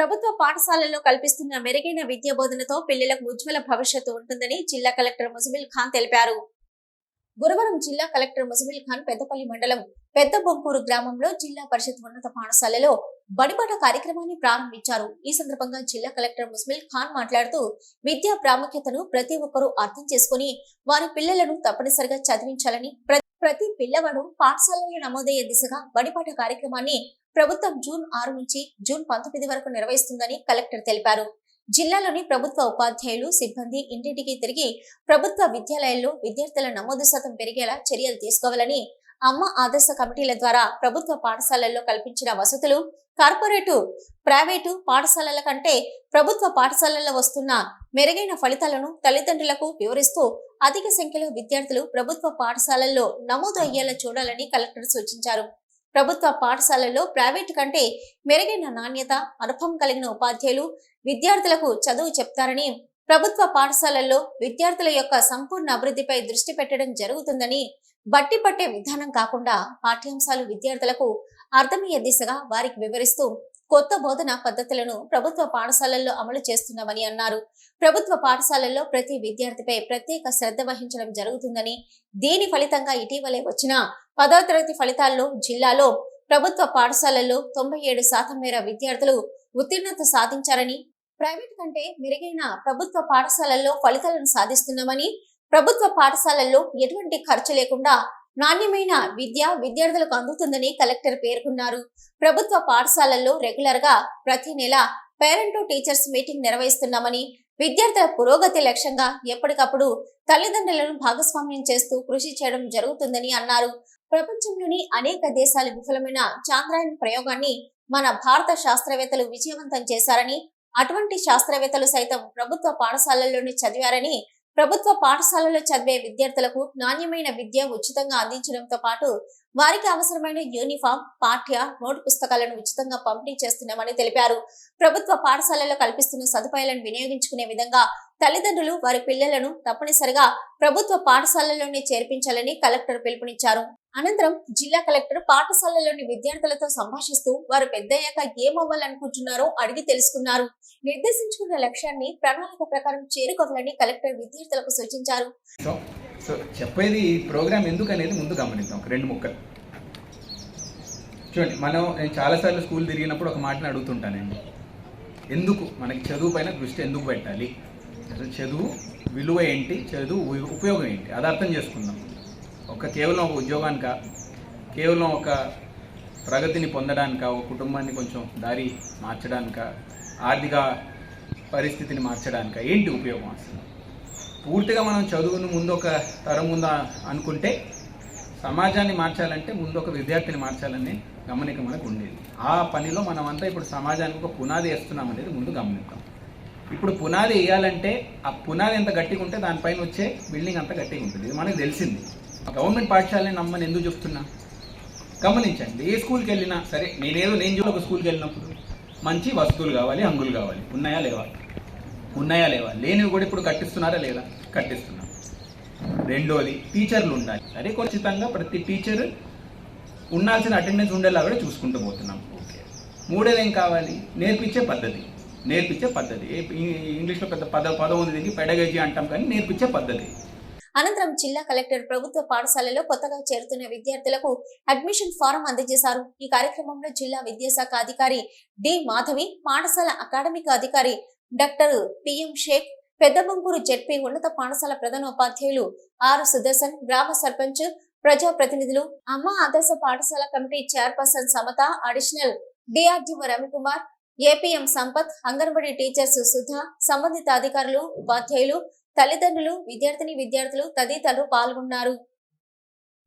ప్రభుత్వ పాఠశాలల్లో కల్పిస్తున్న మెరుగైన విద్యా బోధనతో పిల్లలకు ఉజ్వల భవిష్యత్తు ఉంటుందని జిల్లా కలెక్టర్ ముజమిల్ ఖాన్ తెలిపారు. గురువారం జిల్లా కలెక్టర్ ముజమిల్ ఖాన్ పెద్దపల్లి మండలం పెద్ద బొంకూరు గ్రామంలో జిల్లా పరిషత్ ఉన్నత పాఠశాలలో బడిబాట కార్యక్రమాన్ని ప్రారంభించారు. ఈ సందర్భంగా జిల్లా కలెక్టర్ ముస్మిల్ ఖాన్ మాట్లాడుతూ విద్యా ప్రాముఖ్యతను ప్రతి ఒక్కరూ అర్థం చేసుకుని వారి పిల్లలను తప్పనిసరిగా చదివించాలని ప్రతి పిల్లవాడు పాఠశాలలో నమోదయ్యే దిశగా బడిపాట కార్యక్రమాన్ని ప్రభుత్వం జూన్ ఆరు నుంచి జూన్ పంతొమ్మిది వరకు నిర్వహిస్తుందని కలెక్టర్ తెలిపారు. జిల్లాలోని ప్రభుత్వ ఉపాధ్యాయులు సిబ్బంది ఇంటింటికి తిరిగి ప్రభుత్వ విద్యాలయాల్లో విద్యార్థుల నమోదు శాతం పెరిగేలా చర్యలు తీసుకోవాలని అమ్మ ఆదర్శ కమిటీల ద్వారా ప్రభుత్వ పాఠశాలల్లో కల్పించిన వసతులు కార్పొరేటు ప్రైవేటు పాఠశాలల కంటే ప్రభుత్వ పాఠశాలల్లో వస్తున్న మెరుగైన ఫలితాలను తల్లిదండ్రులకు వివరిస్తూ అధిక సంఖ్యలో విద్యార్థులు ప్రభుత్వ పాఠశాలల్లో నమోదు అయ్యేలా చూడాలని కలెక్టర్ సూచించారు. ప్రభుత్వ పాఠశాలల్లో ప్రైవేటు కంటే మెరుగైన నాణ్యత అనుభవం కలిగిన ఉపాధ్యాయులు విద్యార్థులకు చదువు చెప్తారని ప్రభుత్వ పాఠశాలల్లో విద్యార్థుల యొక్క సంపూర్ణ అభివృద్ధిపై దృష్టి పెట్టడం జరుగుతుందని బట్టి పట్టే విధానం కాకుండా పాఠ్యాంశాలు విద్యార్థులకు అర్థమయ్యే దిశగా వారికి వివరిస్తూ కొత్త బోధన పద్ధతులను ప్రభుత్వ పాఠశాలల్లో అమలు చేస్తున్నామని అన్నారు. ప్రభుత్వ పాఠశాలల్లో ప్రతి విద్యార్థిపై ప్రత్యేక శ్రద్ధ వహించడం జరుగుతుందని దీని ఫలితంగా ఇటీవలే వచ్చిన పదో తరగతి ఫలితాల్లో జిల్లాలో ప్రభుత్వ పాఠశాలల్లో తొంభై ఏడు శాతం మేర విద్యార్థులు ఉత్తీర్ణత సాధించారని ప్రైవేట్ కంటే మెరుగైన ప్రభుత్వ పాఠశాలల్లో ఫలితాలను సాధిస్తున్నామని ప్రభుత్వ పాఠశాలల్లో ఎటువంటి ఖర్చు లేకుండా నాణ్యమైన విద్య విద్యార్థులకు అందుతుందని కలెక్టర్ పేర్కొన్నారు. ప్రభుత్వ పాఠశాలల్లో రెగ్యులర్గా ప్రతి నెల పేరెంట్ టీచర్స్ మీటింగ్ నిర్వహిస్తున్నామని విద్యార్థుల పురోగతి లక్ష్యంగా ఎప్పటికప్పుడు తల్లిదండ్రులను భాగస్వామ్యం చేస్తూ కృషి చేయడం జరుగుతుందని అన్నారు. ప్రపంచంలోని అనేక దేశాలు విఫలమైన చాంద్రాయన్ ప్రయోగాన్ని మన భారత శాస్త్రవేత్తలు విజయవంతం చేశారని అటువంటి శాస్త్రవేత్తలు సైతం ప్రభుత్వ పాఠశాలల్లోనే చదివారని ప్రభుత్వ పాఠశాలలో చదివే విద్యార్థులకు నాణ్యమైన విద్య ఉచితంగా అందించడంతో పాటు వారికి అవసరమైన యూనిఫామ్ పాఠ్య నోటు పుస్తకాలను ఉచితంగా పంపిణీ చేస్తున్నామని తెలిపారు. ప్రభుత్వ పాఠశాలలో కల్పిస్తున్న సదుపాయాలను వినియోగించుకునే విధంగా తల్లిదండ్రులు వారి పిల్లలను తప్పనిసరిగా ప్రభుత్వ పాఠశాలలోనే చేర్పించాలని కలెక్టర్ పిలుపునిచ్చారు. అనంతరం జిల్లా కలెక్టర్ పాఠశాలలోని విద్యార్థులతో సంభాషిస్తూ వారు పెద్దయ్యాక ఏమవ్వాలనుకుంటున్నారో అడిగి తెలుసుకున్నారు. నిర్దేశించుకున్న లక్ష్యాన్ని ప్రణాళిక ప్రకారం చేరుకోవాలని కలెక్టర్ విద్యార్థులకు సూచించారు. సో చెప్పేది ప్రోగ్రామ్ ఎందుకు అనేది ముందు గమనిద్దాం. రెండు ముక్కలు. చూడండి మనం నేను చాలాసార్లు స్కూల్ తిరిగినప్పుడు ఒక మాటని అడుగుతుంటానండి ఎందుకు? మనకి చదువు పైన దృష్టి ఎందుకు పెట్టాలి? అసలు చదువు విలువ ఏంటి? చదువు ఉపయోగం ఏంటి? అది అర్థం చేసుకుందాం. ఒక కేవలం ఒక ఉద్యోగానిక కేవలం ఒక ప్రగతిని పొందడానిక ఒక కుటుంబాన్ని కొంచెం దారి మార్చడానిక ఆర్థిక పరిస్థితిని మార్చడానిక ఏంటి ఉపయోగం అసలు? పూర్తిగా మనం చదువును ముందు ఒక తరం ముందు అనుకుంటే సమాజాన్ని మార్చాలంటే ముందు ఒక విద్యార్థిని మార్చాలనే గమనిక మనకు ఉండేది. ఆ పనిలో మనమంతా ఇప్పుడు సమాజానికి ఒక పునాది వేస్తున్నాం అనేది ముందు గమనిద్దాం. ఇప్పుడు పునాది వేయాలంటే ఆ పునాది ఎంత గట్టిగా ఉంటే దానిపైన వచ్చే బిల్డింగ్ అంత గట్టిగా ఉంటుంది. ఇది మనకు తెలిసింది. గవర్నమెంట్ పాఠశాలని నమ్మని ఎందుకు చెప్తున్నా? గమనించండి. ఏ స్కూల్కి వెళ్ళినా సరే నేనేదో నేను చూడ ఒక స్కూల్కి వెళ్ళినప్పుడు మంచి వస్తువులు కావాలి హంగులు కావాలి. ఉన్నాయా లేవా? ఉన్నాయా లేవా? లేనివి కూడా ఇప్పుడు కట్టిస్తున్నారా లేదా? కట్టిస్తున్నాం. రెండోది టీచర్లు ఉండాలి. సరే ఖచ్చితంగా ప్రతి టీచర్ ఉండాల్సిన అటెండెన్స్ ఉండేలా కూడా చూసుకుంటూ పోతున్నాం. ఓకే. మూడోది ఏం కావాలి? నేర్పించే పద్ధతి. నేర్పించే పద్ధతి. ఇంగ్లీష్లో పెద్ద పద పదం ఉంది దీనికి పెడగజీ అంటాం కానీ నేర్పించే పద్ధతి. అనంతరం జిల్లా కలెక్టర్ ప్రభుత్వ పాఠశాలలో కొత్తగా చేరుతున్న విద్యార్థులకు అడ్మిషన్ ఫారం అందజేశారు. ఈ కార్యక్రమంలో జిల్లా విద్యాశాఖ అధికారి డి మాధవి పాఠశాల అకాడమిక్ అధికారి doctor PM Shaik Peddabankur ZP ఉన్నత పాఠశాల ప్రధానోపాధ్యాయులు ఆర్ సుదర్శన్ గ్రామ సర్పంచ్ ప్రజా ప్రతినిధులు అమ్మ ఆదర్శ పాఠశాల committee chairperson Samatha additional DRGO Ravikumar APM Sampath anganwadi teachers Sudha సంబంధిత అధికారులు ఉపాధ్యాయులు తల్లిదండ్రులు విద్యార్థిని విద్యార్థులు తదితరులు పాల్గొన్నారు.